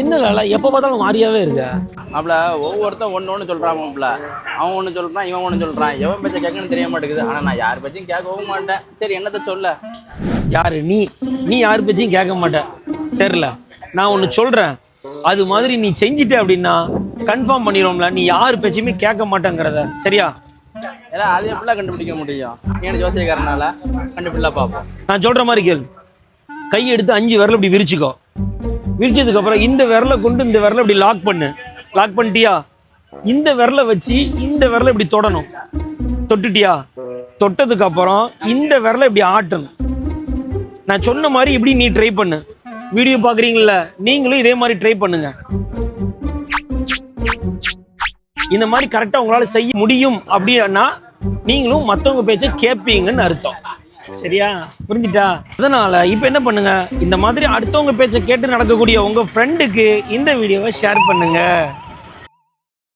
என்ன லாலா எப்போ பார்த்தாலும் மாறியாவே இருக்க? மாப்பிள ஒவ்வொருத்தன் ஒன்று ஒன்று சொல்கிறான் மாப்பிள. அவன் ஒன்று சொல்கிறான் இவன் ஒன்று சொல்கிறான் எவன் பேச்ச கேட்கணும்னு தெரிய மாட்டேங்குது. ஆனால் நான் யார் பேச்சையும் கேட்கவும் மாட்டேன். சரி என்னத்த சொல்ல? யாரு நீ நீ யார் பேச்சையும் கேட்க மாட்ட. சரில நான் ஒன்று சொல்றேன். அது மாதிரி நீ செஞ்சிட்ட அப்படின்னா கன்ஃபார்ம் பண்ணிடுவோம்ல. நீ யார் பேச்சையுமே கேட்க மாட்டேங்கிறத. சரியா? ஏன்னா அது எப்படிலாம் கண்டுபிடிக்க முடியும்? ஏன்னு ஜோசியக்காரனால கண்டுபிடிலாம் பார்ப்போம் நான் சொல்ற மாதிரி கேளு. கை எடுத்து அஞ்சு விரல் இப்படி விரிச்சுக்கோ. விரிச்சதுக்கு அப்புறம் இந்த விரலை கொண்டு இந்த விரலை இப்படி லாக் பண்ணு. லாக் பண்ணிட்டியா? இந்த விரலை வச்சு இந்த விரலை இப்படி தொடணும். தொட்டுட்டியா? தொட்டதுக்கு அப்புறம் இந்த விரலை இப்படி ஆட்டணும். நான் சொன்ன மாதிரி இப்படி நீ ட்ரை பண்ணு. வீடியோ பாக்குறீங்கள நீங்களும் இதே மாதிரி ட்ரை பண்ணுங்க. இந்த மாதிரி கரெக்டா உங்களால செய்ய முடியும் அப்படின்னா நீங்களும் மத்தவங்க பேச்சை கேட்பீங்கன்னு அர்த்தம். சரியா? புரிஞ்சுட்டா? அதனால இப்போ என்ன பண்ணுங்க? இந்த மாதிரி அடுத்தவங்க பேச்சை கேட்டு நடக்கக்கூடிய உங்க ஃப்ரெண்டுக்கு இந்த வீடியோவை ஷேர் பண்ணுங்க.